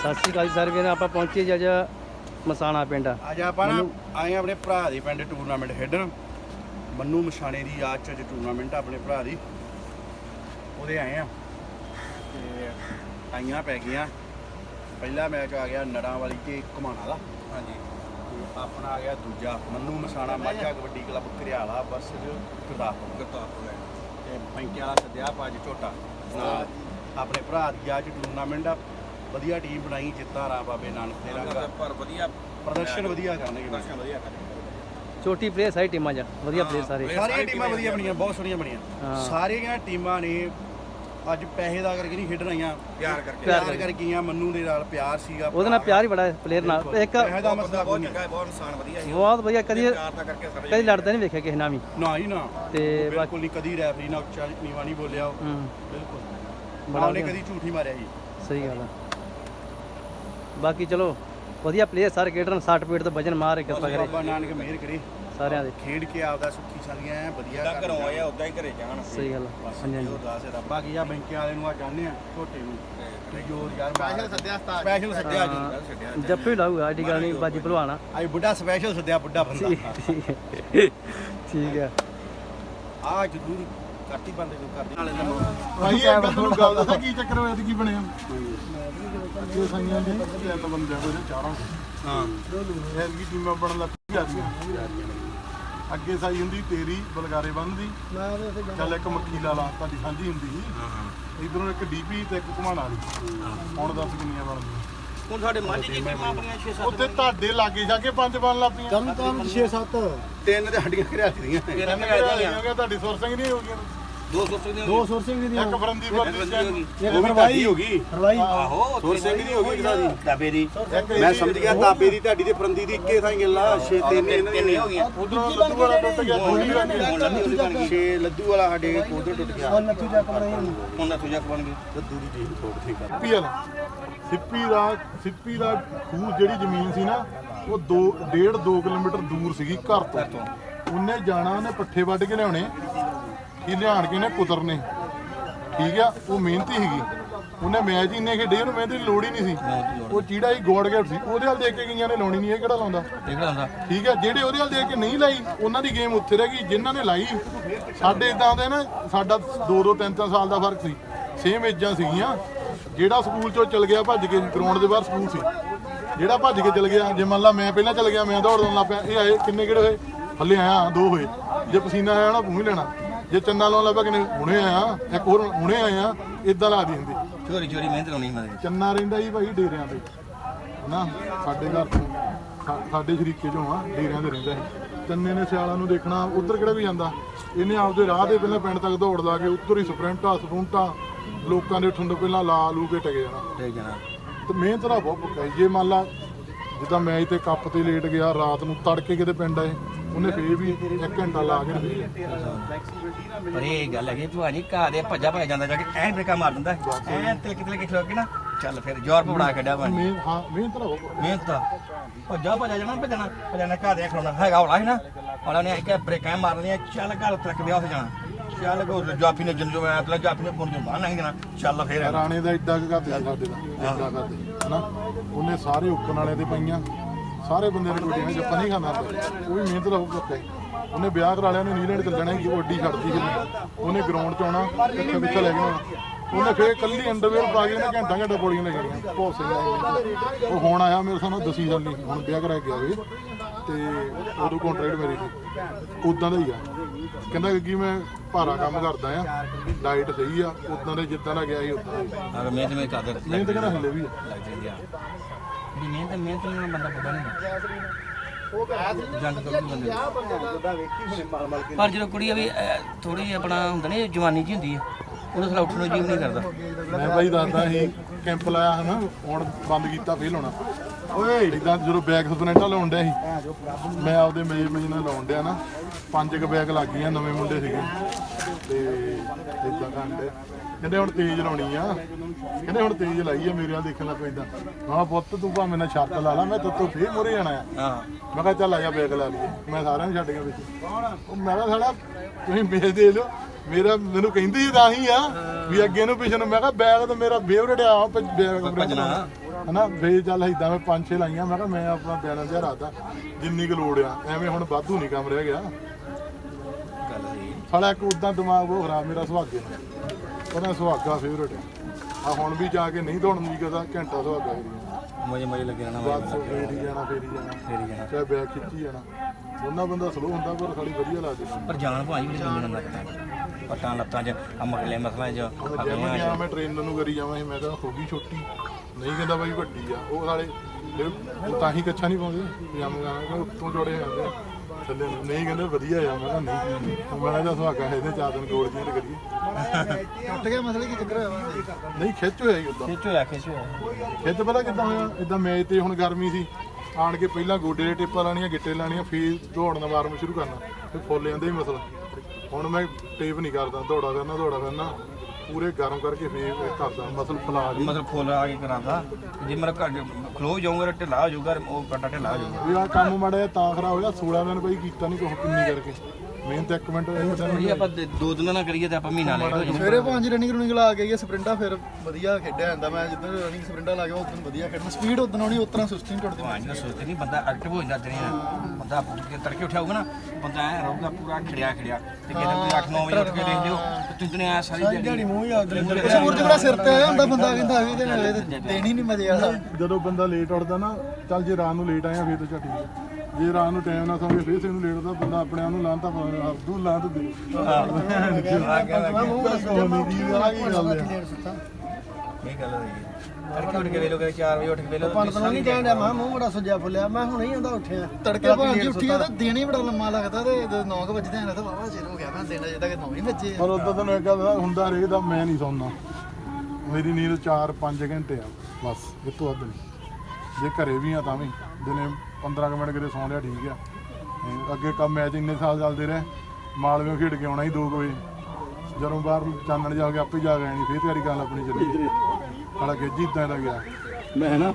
ਸਤਿ ਸ਼੍ਰੀ ਅਕਾਲ ਜੀ ਸਾਰੇ ਵੀਰ ਆਪਾਂ ਪਹੁੰਚੇ ਜੀ ਅੱਜ ਮਸਾਣਾ ਪਿੰਡ। ਅੱਜ ਆਪਾਂ ਨਾ ਆਏ ਆਪਣੇ ਭਰਾ ਦੇ ਪਿੰਡ ਟੂਰਨਾਮੈਂਟ ਖੇਡਣ। ਮੰਨੂ ਮਛਾਣੇ ਦੀ ਯਾਦ ਚ ਅੱਜ ਟੂਰਨਾਮੈਂਟ ਆਪਣੇ ਭਰਾ ਦੀ। ਉਹਦੇ ਆਏ ਆ ਤੇ ਆਈਆਂ ਪੈ ਗਈਆਂ। ਪਹਿਲਾ ਮੈਚ ਆ ਗਿਆ ਨੜਾਂ ਵਾਲੀ ਤੇ ਘਮਾਣਾ ਦਾ। ਹਾਂਜੀ। ਤੇ ਆਪਣਾ ਆ ਗਿਆ ਦੂਜਾ ਮੰਨੂ ਮਸਾਣਾ ਮਾਝਾ ਕਬੱਡੀ ਕਲੱਬ ਘਰਿਆਲਾ ਵਰਸਸ ਗੁਰਦਾਸਪੁਰ। ਗੁਰਦਾਸਪੁਰ ਤੇ ਪੈਂਕੇ ਵਾਲਾ ਸੱਦਿਆ ਪੰਜ ਝੋਟਾ। ਨਾਲ ਆਪਣੇ ਭਰਾ ਦੀ ਅੱਜ ਟੂਰਨਾਮੈਂਟ ਆ। ਵਧੀਆ ਟੀਮ ਬਣਾਈ ਜਿੱਤਾਂ ਰਾ ਬਾਬੇ ਨਾਨਕ ਦੇ ਰੰਗ ਪਰ ਵਧੀਆ ਪ੍ਰਦਰਸ਼ਨ ਵਧੀਆ ਕਰਨਗੇ ਪ੍ਰਦਰਸ਼ਨ ਵਧੀਆ ਕਰੇ ਛੋਟੀ ਪਲੇਅਰ ਸਾਰੀ ਟੀਮਾਂ 'ਚ ਵਧੀਆ ਪਲੇਅਰ ਸਾਰੇ। ਸਾਰੀਆਂ ਟੀਮਾਂ ਵਧੀਆ ਬਣੀਆਂ ਬਹੁਤ ਸੋਹਣੀਆਂ ਬਣੀਆਂ। ਸਾਰੀਆਂ ਟੀਮਾਂ ਨੇ ਅੱਜ ਪੈਸੇ ਦਾ ਕਰਕੇ ਨਹੀਂ ਖੇਡਣ ਆਈਆਂ। ਪਿਆਰ ਕਰਕੇ। ਪਿਆਰ ਕਰਕੇ ਗਈਆਂ ਮੰਨੂ ਦੇ ਨਾਲ ਪਿਆਰ ਸੀਗਾ ਉਹਦੇ ਨਾਲ ਪਿਆਰ। ਹੀ ਬੜਾ ਹੈ ਪਲੇਅਰ ਨਾਲ। ਇੱਕ ਪੈਸੇ ਦਾ ਬਹੁਤ ਮਸਲਾ ਬਹੁਤ ਚੰਗਾ ਬਹੁਤ ਇਨਸਾਨ ਵਧੀਆ ਹੈ ਬਹੁਤ ਵਧੀਆ ਕਦੀ ਪਿਆਰ ਦਾ ਕਰਕੇ ਸਾਰੇ ਕਦੀ ਲੜਦਾ ਨਹੀਂ ਵੇਖਿਆ ਕਿਸੇ ਨਾਲ ਵੀ। ਨਾ ਹੀ ਨਾ। ਤੇ ਬਿਲਕੁਲ ਨਹੀਂ ਕਦੀ ਰੈਫਰੀ ਨਾਲ ਉੱਚਾ ਨੀਵਾ ਨਹੀਂ ਬੋਲਿਆ ਬਿਲਕੁਲ। ਬੜਾ ਉਹਨੇ। ਕਦੀ ਝੂਠ ਹੀ ਮਾਰਿਆ ਸੀ ਸਹੀ ਗੱਲ ਆ। ਬਾਕੀ ਚਲੋ ਵਧੀਆ ਪਲੇਅਰ ਸਾਰੇ ਖੇਡਣ 60 ਪੀਟ ਤੋਂ ਵਜਨ ਮਾਰ ਕਿਰਪਾ ਕਰੇ ਬਾਬਾ ਨਾਨਕ ਮਿਹਰ ਕਰੇ। ਸਾਰਿਆਂ ਦੇ। ਖੇਡ ਕੇ ਆਪਦਾ ਸੁੱਖੀ ਸੰਦੀਆਂ ਐਂ ਵਧੀਆ ਜਿੱਦਾਂ ਘਰੋਂ ਆਇਆ ਉਦਾਂ ਹੀ ਘਰੇ ਜਾਣ ਸਹੀ ਗੱਲ। ਬਸ ਹਾਂਜੀ ਇਹ ਹਾਂਜੀ। ਅਰਦਾਸ ਹੈ ਰੱਬਾ ਕੀ ਆ ਬੈਂਕੇ ਵਾਲੇ ਨੂੰ ਆ ਚਾਹੁੰਦੇ ਆ ਝੋਟੇ ਨੂੰ। ਤੇ ਜੋਰ ਯਾਰ ਸਪੈਸ਼ਲ ਸੱਦਿਆ ਉਸਤਾਦ। ਸਪੈਸ਼ਲ ਸੱਦਿਆ ਜੀ। ਹਾਂ, ਛੱਡਿਆ ਜੱਫੇ ਲਾਊਗਾ ਐਡੀ ਗੱਲ ਨਹੀਂ ਬਾਜੀ ਭਲਵਾਨਾ ਅੱਜ ਬੁੱਢਾ ਸਪੈਸ਼ਲ ਸੱਦਿਆ ਬੁੱਢਾ ਬੰਦਾ। ਠੀਕ ਹੈ। ਠੀਕ ਹੈ। ਆ ਜ਼ਰੂਰ ਕਰਤੀ ਬੰਦੇ ਨੂੰ ਕਰਦੀ। ਨਾਲੇ ਦਾ ਭਾਈ ਇਹ ਗੱਲ ਤੁਹਾਨੂੰ ਗੱਲ ਦੱਸਾਂ ਕੀ ਚੱਕਰ ਹੋਇਆ ਤੇ ਕੀ ਬਣਿਆ? ਅੱਗੇ ਸਾਈਆਂ ਦੀ ਤਿੰਨ ਬੰਦੇ ਹੋਏ ਨੇ ਚਾਰਾਂ ਹਾਂ। ਇਹ ਕੀ ਟੀਮਾਂ ਬਣਨ ਲੱਗ ਜਾਂਦੀਆਂ ਅੱਗੇ ਸਾਈ ਹੁੰਦੀ ਤੇਰੀ ਬਲਗਾਰੇ ਬੰਨਦੀ ਚੱਲ ਇੱਕ ਮੱਖੀ ਲਾ ਲਾ ਤੁਹਾਡੀ ਸਾਂਝੀ ਹੁੰਦੀ ਸੀ। ਇਧਰੋਂ ਇੱਕ ਡੀਪੀ ਤੇ ਇੱਕ ਘੁਮਾਣਾ ਵਾਲੀ ਹੁਣ ਦੱਸ ਕਿੰਨੀਆਂ ਬਣਦੀਆਂ ਹੁਣ ਸਾਡੇ ਮਾਝੇ ਦੀ ਟੀਮਾਂ ਬਣੀਆਂ 6 ਉੱਥੇ ਤੁਹਾਡੇ ਲਾਗੇ ਜਾ ਕੇ ਪੰਜ ਬਣ ਲੱਪੀਆਂ ਕਰਨ ਕੰਮ 6-7 ਤਿੰਨ ਤੇ ਹੱਡੀਆਂ ਦੀਆਂ ਤਿੰਨ ਕਿਹੜੀਆਂ ਤੁਹਾਡੀ ਸੁਰ ਸਿੰਘ ਨਹੀਂ ਹੋ ਗਈਆਂ। ਦੋ ਸੌ ਸਿੰਘ ਦੋ ਸੁਰ ਸਿੰਘ ਦੀਆਂ ਇੱਕ ਫਰੰਦੀ ਵਰਦੀ ਇੱਕ ਤੁਹਾਡੀ ਹੋ ਗਈ। ਹਰਵਾਈ ਆਹੋ ਸੁਰ ਸਿੰਘ ਦੀ ਹੋ ਗਈ ਕਿਹਦਾ ਦੀ ਤਾਬੇ ਦੀ। ਮੈਂ ਸਮਝ ਗਿਆ ਤਾਬੇ ਦੀ ਤੁਹਾਡੀ ਤੇ ਫਰੰਦੀ ਦੀ ਇੱਕੇ ਥਾਂ ਗੱਲਾਂ ਛੇ ਤਿੰਨ ਇਹਨਾਂ ਦੀਆਂ ਹੋ ਗਈਆਂ। ਉਧਰੋਂ ਲੱਦੂ ਵਾਲਾ ਟੁੱਟ ਗਿਆ ਥੋੜੀ ਬਣ ਗਈ ਛੇ ਲੱਦੂ ਵਾਲਾ ਸਾਡੇ ਉਧਰ ਟੁੱਟ ਗਿਆ। ਉਹ ਨੱਥੂ ਜਾ ਕਮਰੇ ਹੁਣ ਨਾ ਤੁਜਾ ਬਣ ਗਈ ਲੱਦੂ ਦੀ ਥੋੜ ਠੀਕ ਆ ਸਿੱਪੀ ਵਾਲਾ। ਸਿੱਪੀ ਦਾ ਸਿੱਪੀ ਦਾ ਖੂਹ ਜਿਹੜੀ ਜ਼ਮੀਨ ਸੀ ਨਾ ਉਹ 2 1.5 2 ਕਿਲੋਮੀਟਰ ਦੂਰ ਸੀਗੀ ਘਰ ਤੋਂ। ਉਹਨੇ ਜਾਣਾ ਉਹਨੇ ਪੱਠੇ ਵੱਢ ਕੇ ਲਿਆਉਣੇ। ਕੀ ਲਿਆਣ ਕੇ ਨੇ ਕੁਤਰਨੇ? ਠੀਕ ਆ ਉਹ ਮਿਹਨਤੀ ਸੀਗੀ। ਉਹਨੇ ਮੈਚ ਇੰਨੇ ਖੇਡੇ ਉਹਨੂੰ ਮਿਹਨਤ ਦੀ ਲੋੜ ਹੀ ਨਹੀਂ ਸੀ। ਉਹ ਚੀੜਾ ਹੀ ਗੋੜ ਗਿਆ ਸੀ। ਉਹਦੇ ਵੱਲ ਦੇਖ ਕੇ ਗਈਆਂ ਨੇ ਲਾਉਣੀ ਨਹੀਂ ਇਹ ਕਿਹੜਾ ਲਾਉਂਦਾ? ਠੀਕ ਆ ਜਿਹੜੇ ਉਹਦੇ ਵੱਲ ਦੇਖ ਕੇ ਨਹੀਂ ਲਾਈ ਉਹਨਾਂ ਦੀ ਗੇਮ ਉੱਥੇ ਰਹਿ ਗਈ। ਜਿਨ੍ਹਾਂ ਨੇ ਲਾਈ ਸਾਡੇ ਇਦਾਂ ਦੇ ਨਾ ਸਾਡਾ 2 2 3 3 ਸਾਲ ਦਾ ਫ਼ਰਕ ਸੀ। ਸੇਮ ਏਜਾਂ ਸੀਗੀਆਂ। ਜਿਹੜਾ ਸਕੂਲ ਚੋਂ ਚਲ ਗਿਆ ਭੱਜ ਕੇ ਗਰਾਊਂਡ ਦੇ ਬਾਹਰ ਸਕੂਲ ਸੀ। ਜਿਹੜਾ ਭੱਜ ਕੇ ਚਲ ਗਿਆ ਜੇ ਮੰਨ ਲਾ ਮੈਂ ਪਹਿਲਾਂ ਚਲ ਗਿਆ ਮੈਂ ਦੌੜਨ ਲੱਗ ਪਿਆ ਇਹ ਆਏ ਕਿੰਨੇ ਕਿਹੜੇ ਹੋਏ? ਹੱਲੇ ਆਇਆ ਦੋ ਹੋਏ। ਜੇ ਪਸੀਨਾ ਆਇਆ ਨਾ ਤੂੰ ਹੀ ਲੈਣਾ। ਜੇ ਚੰਨਾ ਲਾਉਣ ਲੱਗਾ ਕਿਨੇ ਹੁਣੇ ਆਇਆ ਇੱਕ ਹੋਰ ਹੁਣੇ ਆਇਆ ਇਦਾਂ ਲਾ ਦੀ ਹੁੰਦੀ। ਚੋਰੀ ਚੋਰੀ ਮਿਹਨਤ ਲਾਉਣੀ ਮੈਂ ਚੰਨਾ ਰਹਿੰਦਾ ਜੀ ਭਾਈ ਡੇਰਿਆਂ ਤੇ। ਨਾ ਸਾਡੇ ਘਰ ਤੋਂ ਸਾਡੇ ਸ਼ਰੀਕੇ ਚੋਂ ਆ ਡੇਰਿਆਂ ਤੇ ਰਹਿੰਦਾ ਸੀ ਚੰਨੇ ਨੇ ਸਿਆਲਾਂ ਨੂੰ ਦੇਖਣਾ ਉਧਰ ਕਿਹੜਾ ਵੀ ਜਾਂਦਾ। ਇਹਨੇ ਆਪਦੇ ਰਾਹ ਦੇ ਪਹਿਲਾਂ ਪਿੰਡ ਤੱਕ ਦੌੜ ਲਾ ਕੇ ਉੱਧਰ ਹੀ ਸਪ੍ਰਿੰਟਾਂ ਸਪ੍ਰਿੰਟਾਂ ਲੋਕਾਂ ਦੇ ਠੁੰਡ ਪਹਿਲਾਂ ਲਾ ਲੂ ਕੇ ਟਕੇ ਜਾਣਾ। ਹੈ ਨਾ ਤੇ ਮਿਹਨਤ ਦਾ ਬਹੁਤ ਪੱਕਾ ਜੀ। ਮੰਨ ਲਾ ਜਿੱਦਾਂ ਮੈਚ ਤੇ ਕੱਪ ਤੇ ਲੇਟ ਗਿਆ ਰਾਤ ਨੂੰ ਤੜਕੇ ਕਿਤੇ ਪਿੰਡ ਆਏ ਉਹਨੇ ਫੇਰ ਵੀ 1 ਘੰਟਾ ਲਾ ਕੇ ਰਵੀ ਪਰ ਇਹ ਗੱਲ ਹੈਗੀ ਭਾਜੀ ਘਾਹ ਦੇ ਭੱਜਾ ਭੱਜ ਜਾਂਦਾ ਜਾ ਕੇ ਐਂ ਬ੍ਰੇਕਾਂ ਮਾਰ ਦਿੰਦਾ। ਐਂ ਤਿਲਕ ਤਿਲਕ ਖਲੋ ਕੇ ਨਾ ਚੱਲ ਫਿਰ ਜ਼ੋਰ ਬਣ ਮਿਹਨਤ ਹਾਂ ਮਿਹਨਤ ਦਾ ਬਹੁਤ ਪੱਕਾ। ਮਿਹਨਤ ਦਾ ਭੱਜਾ ਭੱਜਾ ਜਾਣਾ ਭੱਜਣਾ ਭੱਜਣਾ ਘਾਹ ਦੇ ਖਲੋਣਾ। ਹੈਗਾ ਹੌਲਾ ਸੀ ਨਾ ਹੌਲਾ ਨੇ ਇੱਕ ਬ੍ਰੇਕਾਂ ਮਾਰਨੀਆਂ ਚੱਲ ਘਰ ਤੱਕ ਵਿਆਹ ਹੋ ਜਾਣਾ। ਚੱਲ ਕੋ ਜਾਫੀ ਨੇ ਜਨ ਜੋ ਮੈਂ ਪਹਿਲਾਂ ਜਾਫੀ ਨੇ ਪੁੰਨ ਜੋ ਬਾਹਰ ਲੰਘ ਜਾਣਾ ਚੱਲ ਫੇਰ। ਰਾਣੇ ਦਾ ਕੁ ਕਰਦੇ ਸੀ ਸਾਡੇ ਦਾ ਕਰਦੇ ਹਨਾ? ਉਹਨੇ ਸਾਰੇ ਉੱਪਨ ਵਾਲੇ ਤੇ ਪਈਆਂ। ਸਾਰੇ ਬੰਦੇ ਨੇ ਕੋਟੀਆਂ ਜੱਪਾ ਨਹੀਂ ਹੁੰਦਾ। ਉਹ ਵੀ ਮਿਹਨਤ ਦਾ ਹੁਕਮ ਹੈ। ਉਹਨੇ ਵਿਆਹ ਕਰਾ ਲਿਆ ਉਹਨੇ ਨੀਲੈਂਡ ਚੱਲ ਜਾਣਾ ਅੱਡੀ ਛੱਡਦੀ ਸੀ ਉਹਨੇ। ਗਰਾਊਂਡ 'ਚ ਆਉਣਾ ਕਿੱਥੇ ਪਿੱਛੇ ਲੈ ਜਾਣਾ ਉਹਨੇ ਫੇਰ ਕੱਲੀ ਅੰਡਰਵੇਅਰ ਪਾ ਕੇ ਉਹਨੇ ਘੰਟਾ ਘੰਟਾ ਬੋਲੀਆਂ ਲੈ ਜਾਣੀਆਂ ਬਹੁਤ ਸਹੀ ਉਹ ਹੁਣ ਆਇਆ ਮੇਰੇ ਸਾਹਮਣੇ ਦਸੀ ਸਾਲ ਨਹੀਂ ਹੁਣ ਵਿਆਹ ਕਰਾ ਕੇ ਗਿਆ ਵੇ ਤੇ ਉਦੋਂ ਕੰਟਰੈਕਟ ਮੇਰੀ ਸੀ। ਉਦਾਂ ਦਾ ਹੀ ਆ। ਕਹਿੰਦਾ ਕਿ ਮੈਂ ਭਾਰਾ ਕੰਮ ਕਰਦਾ ਆ। ਡਾਈਟ ਸਹੀ ਆ। ਉਦਾਂ ਦੇ ਜਿੱਦਾਂ ਦਾ ਗਿਆ ਸੀ ਉਦਾਂ ਦਾ ਮਿਹਨਤ ਮੈਂ ਕਰਦਾ ਮਿਹਨਤ ਕਹਿੰਦਾ ਹੱਲੇ ਵੀ ਆ। ਵੀ ਮਿਹਨਤ ਮਿਹਨਤ ਨਾਲ ਬੰਦਾ ਬੁੱਢਾ ਨਹੀਂ ਹੁੰਦਾ। ਜੰਗ ਤੋਂ ਵੀ ਬੰਦੇ ਨੂੰ। ਪਰ ਜਦੋਂ ਕੁੜੀ ਵੀ ਥੋੜੀ ਆਪਣਾ ਹੁੰਦਾ ਨੇ ਜਵਾਨੀ ਜੀ ਹੁੰਦੀ ਹੈ ਉਹਨੂੰ ਥੋੜਾ ਉੱਠਣ ਨੂੰ ਜੀਵ ਨਹੀਂ ਕਰਦਾ। ਮੈਂ ਬਾਈ ਦੱਸਦਾ ਸੀ ਕੈਂਪ ਲਾਇਆ ਹਨਾ ਹੁਣ ਬੰਦ ਕੀਤਾ ਫੇਲ ਹੋਣਾ ਓਏ ਇਦਾਂ ਜਦੋਂ ਬੈਗ ਸਪਰੈਂਟਾ ਲਾਉਣ ਡਿਆ ਸੀ ਮੈਂ ਆਪਦੇ ਮੇਜ ਮੇਜ ਨਾਲ ਲਾਉਣ ਡਿਆ ਨਾ ਪੰਜ ਕ ਬੈਗ ਲੱਗ ਗਈਆਂ ਨਵੇਂ ਮੁੰਡੇ ਸੀਗੇ। ਤੇ ਇਦਾਂ ਕਰਦੇ ਕਹਿੰਦੇ ਹੁਣ ਤੇਜ਼ ਲਾਉਣੀ ਆ। ਕਹਿੰਦੇ ਹੁਣ ਤੇਜ਼ ਲਾਈ ਆ ਮੇਰੇ ਨਾਲ ਦੇਖਣ ਲੱਗ ਪੈਂਦਾ ਹਾਂ ਪੁੱਤ ਤੂੰ ਭਾਵੇਂ ਨਾ ਸ਼ਰਤ ਲਾ ਲਾ ਮੈਂ ਤੇਤੋਂ ਫੇਰ ਮੁਰੇ ਜਾਣਾ ਆ। ਹਾਂ। ਮੈਂ ਕਿਹਾ ਚੱਲ ਆ ਜਾ ਬੈਗ ਲਾ ਲਈਏ। ਮੈਂ ਸਾਰਿਆਂ ਨੂੰ ਛੱਡ ਗਿਆ ਵਿੱਚ। ਉਹ ਮੈਂ ਕਿਹਾ ਸਾਲਾ ਤੁਸੀਂ ਮੇਜ਼ ਦੇ ਲਓ। ਮੇਰਾ ਮੈਨੂੰ ਕਹਿੰਦੀ ਤਾਂ ਹੀ ਆ ਵੀ ਅੱਗੇ ਨੂੰ ਪਿਛੇ ਨੂੰ। ਮੈਂ ਕਿਹਾ ਬੈਗ ਤਾਂ ਮੇਰਾ ਫੇਵਰਟ ਆ ਬੈਗ ਭੱਜਣਾ। ਹਨਾ ਫੇਰ ਚੱਲ ਏਦਾਂ ਮੈਂ ਪੰਜ ਛੇ ਲਾਈਆਂ। ਮੈਂ ਕਿਹਾ ਮੈਂ ਆਪਣਾ ਬੈਲੈਂਸ ਜਿਹਾ ਰੱਖਦਾ। ਜਿੰਨੀ ਕੁ ਲੋੜ ਆ। ਐਵੇਂ ਹੁਣ ਵਾਧੂ ਨਹੀਂ ਕੰਮ ਰਹਿ ਗਿਆ। ਸਾਲਾ ਇੱਕ ਉਦਾਂ ਦਿਮਾਗ ਉਹ ਖਰਾਬ ਮੇਰਾ ਸੁਹਾਗੇ ਨਾਲ ਉਹਦਾ ਸੁਹਾਗਾ ਫੇਵਰਟ ਆ। ਹੁਣ ਵੀ ਜਾ ਕੇ ਨਹੀਂ ਦੌੜਨ ਦੀ ਕਦਾ ਘੰਟਾ ਸੁਹਾਗਾ ਮਜ਼ੇ ਮਜ਼ੇ ਲੱਗੇ ਰਹਿਣਾ ਬਸ ਫੇਰ ਜਾਣਾ ਫੇਰ ਜਾਣਾ। ਫੇਰ ਜਾਣਾ। ਚਾਹੇ ਬੈਗ ਖਿੱਚੀ ਜਾਣਾ। ਉਹਨਾਂ ਬੰਦਾ ਸਲੋ ਹੁੰਦਾ ਪਰ ਸਾਡੀ ਵਧੀਆ ਲੱਗਦੀ ਪਰ ਜਾਨ ਭਾਈ ਵੀ ਨੂੰ ਲੱਗਦਾ ਪੱਟਾਂ ਲੱਤਾਂ 'ਚ ਆ ਮਗਲੇ ਮਸਲਾਂ 'ਚ ਜਿਮ ਅਗਲੀਆਂ ਗਿਆ ਮੈਂ ਟ੍ਰੇਨਰ ਨੂੰ ਕਰੀ ਜਾਵਾਂ ਸੀ ਮੈਂ ਕਿਹਾ ਹੋ ਗਈ ਛੋਟੀ। ਨਹੀਂ ਕਹਿੰਦਾ ਬਾਈ ਵੱਡੀ ਆ। ਉਹ ਸਾਲੇ ਉਹ ਤਾਂ ਹੀ ਕੱਛਾ ਨਹੀਂ ਪਾਉਂਦੇ। ਪਜਾਮਾ ਗਾਣਾ ਕਿ ਉੱਤੋਂ ਜੋੜੇ ਜਾਂਦੇ ਆ। ਥੱਲੇ। ਨਹੀਂ ਕਹਿੰਦੇ ਵਧੀਆ ਆ ਮੈਂ ਕਿਹਾ ਨਹੀਂ। ਮੈਂ ਕਿਹਾ ਸੁਹਾਗਾ ਇਹਦੇ ਚਾਰ ਦਿਨ ਗੋਲ ਜੀਆਂ ਤੇ ਕਰੀਏ। ਟੁੱਟ ਗਿਆ ਮਸਲੇ ਕੀ ਚੱਕਰ ਹੋਇਆ? ਨਹੀਂ ਖਿੱਚ ਹੋਇਆ ਹੀ ਉਦਾਂ ਖਿੱਚ ਹੋਇਆ ਖਿੱਚ ਹੋਇਆ। ਖਿੱਚ ਪਤਾ ਕਿੱਦਾਂ ਹੋਇਆ? ਇਦਾਂ ਮੈਚ ਤੇ ਹੁਣ ਗਰਮੀ ਸੀ। ਆਣ ਕੇ ਪਹਿਲਾਂ ਗੋਡੇ ਦੇ ਟੇਪਾਂ ਲਾਣੀਆਂ ਗਿੱਟੇ ਲਾਣੀਆਂ ਫੇਰ ਦੌੜਨਾ ਮਾਰਨਾ ਸ਼ੁਰੂ ਕਰਨਾ। ਫਿਰ ਫੁੱਲ ਜਾਂਦਾ ਹੀ ਮਸਲਾ। ਹੁਣ ਮੈਂ ਟੇਪ ਨਹੀਂ ਕਰਦਾ ਦੌੜਾ ਕਰਨਾ ਦੌੜਾ ਕਰਨਾ ਪੂਰੇ ਗਰਮ ਕਰਕੇ ਫੇਰ ਕਰਦਾ ਮਸਲ ਫਲਾ ਕੇ ਮਤਲਬ ਫੁੱਲ ਆ ਕੇ ਕਰਾਂਦਾ। ਜੇ ਮੇਰਾ ਘਰ ਖਲੋ ਜਾਊਂਗਾ ਢਿੱਲਾ ਹੋ ਜਾਊਗਾ ਉਹ ਕੱਟਾ ਢਿੱਲਾ ਹੋ ਜਾਊਗਾ। ਵੀ ਆ ਕੰਮ ਮਾੜਾ ਜਿਹਾ ਤਾਂ ਖਰਾਬ ਹੋਇਆ 16 ਦਿਨ ਕੋਈ ਕੀਤਾ ਨਹੀਂ ਕੁਛ ਕਿੰਨੀ ਕਰਕੇ। ਮਿਹਨਤ ਇੱਕ ਮਿੰਟ ਇੱਕ ਜੇ ਆਪਾਂ ਦੇ- ਦੋ ਦਿਨਾਂ ਨਾਲ ਕਰੀਏ ਤੇ ਆਪਾਂ ਮਹੀਨਾ ਲੈ ਹੋ ਸਵੇਰੇ ਪੰਜ ਰਨਿੰਗ ਰਨਿੰਗ ਲਾ ਕੇ ਗਏ ਸਪ੍ਰਿੰਟਾਂ ਫਿਰ ਵਧੀਆ ਖੇਡਿਆ ਜਾਂਦਾ। ਮੈਂ ਜਿੱਦਾਂ ਰਨਿੰਗ ਸਪ੍ਰਿੰਟਾਂ ਲਾ ਕੇ ਉਦੋਂ ਵਧੀਆ ਖੇਡਣਾ ਸਪੀਡ ਉਦੋਂ ਆਉਣੀ ਉਤਰਾ ਸੁਸਤੀ ਨਹੀਂ ਟੁੱਟਦੀ। ਭਾਂਜ ਦਾ ਸੋਚ ਨਹੀਂ ਬੰਦਾ ਐਕਟਿਵ ਹੋ ਜਾਂਦਾ ਦਿਨੇ ਬੰਦਾ ਉੱਠ ਕੇ ਤੜਕੇ ਉੱਠਿਆ ਹੋਊਗਾ ਨਾ ਬੰਦਾ ਐ ਰਹੂਗਾ ਪੂਰਾ ਖੜਿਆ ਖੜਿਆ। ਤੇ ਕਿਤੇ ਕੋਈ 8-9 ਵਜੇ ਉੱਠ ਕੇ ਦੇਖ ਲਿਓ ਤੇ ਤੁੰਦਨੇ ਆ ਸਾਰੀ ਦਿਹਾੜੀ ਮੂੰਹ ਹੀ ਆਉਂਦੇ ਸੂਰਜ ਬੜਾ ਸਿਰ ਤੇ ਆਇਆ ਹੁੰਦਾ ਬੰਦਾ ਕਹਿੰਦਾ ਵੀ ਤੇ ਦੇਣੀ ਨਹੀਂ ਮਜ਼ੇ ਜਦੋਂ ਬੰਦਾ ਲੇਟ ਉੱਠਦਾ ਨਾ ਚੱਲ ਜੇ ਰਾਤ ਨੂੰ ਲੇਟ ਆਇਆ ਫੇਰ ਤਾਂ ਠੀਕ ਹੈ। ਜੇ ਰਾਤ ਨੂੰ ਟਾਈਮ ਨਾਲ ਸੌਂਗੇ ਫੇਰ ਸੇ ਨੂੰ ਲੇਟ ਉੱਠਦਾ ਬੰਦਾ ਆਪਣੇ ਆਪ ਨੂੰ ਲਾਂਤਾ ਅਬਦੂ ਲਾਂਤ ਦੇ ਆ ਕੀ ਗੱਲ ਆ ਇਹ ਗੱਲ ਹੋਈ ਤੜਕੇ ਉੱਠ ਕੇ ਵੇਲੋ ਕਿ 4 ਵਜੇ ਉੱਠ ਕੇ ਵੇਲੋ ਪੰਨ ਤਾਂ ਨਹੀਂ ਕਹਿਣ ਡਿਆ ਮੈਂ ਕਿਹਾ ਮੂੰਹ ਬੜਾ ਸੁੱਜਿਆ ਫੁੱਲਿਆ ਮੈਂ ਹੁਣੇ ਹੀ ਆਉਂਦਾ ਉੱਠਿਆ। ਤੜਕੇ ਭਾਂਜੀ ਉੱਠੀ ਆ ਤੇ ਦਿਨ ਹੀ ਬੜਾ ਲੰਮਾ ਲੱਗਦਾ ਤੇ 9 ਵਜੇ ਆਣਾ ਤਾਂ ਵਾਵਾ ਚਿਰ ਹੋ ਗਿਆ ਮੈਂ ਦਿਨ ਅਜੇ ਤੱਕ 9 ਹੀ ਵੱਜੇ ਪਰ ਉਦੋਂ ਤੈਨੂੰ ਇੱਕ ਗੱਲ ਹੁੰਦਾ ਰਹੇਦਾ ਮੈਂ ਨਹੀਂ ਸੌਂਦਾ। ਮੇਰੀ ਨੀਂਦ 4-5 ਘੰਟੇ ਆ ਬਸ ਇਹ ਤੋਂ ਵੱਧ ਨਹੀਂ। ਜੇ ਘਰੇ ਵੀ ਆ ਤਾਂ ਵੀ ਦਿਨੇ 15 ਕੁ ਮਿੰਟ ਕਿਤੇ ਸੌਂ ਲਿਆ, ਠੀਕ ਆ। ਤੇ ਅੱਗੇ ਕੰਮ ਮੈਚ ਇੰਨੇ ਸਾਲ ਚੱਲਦੇ ਰਹੇ। ਮਾਲਵੇ ਖੇਡ ਕੇ ਆਉਣਾ ਹੀ 2 ਵਜੇ। ਜਦੋਂ ਬਾਹਰ ਚਾਨਣ ਜਾ ਕੇ ਆਪੇ ਜਾ ਕੇ ਨਹੀਂ ਫੇਰ ਤਿਆਰੀ ਕਰਨ ਆਪਣੀ ਚੱਲੀ ਸਾਲਾ ਗਿੱਜੀ ਇਦਾਂ ਦਾ ਗਿਆ। ਮੈਂ ਨਾ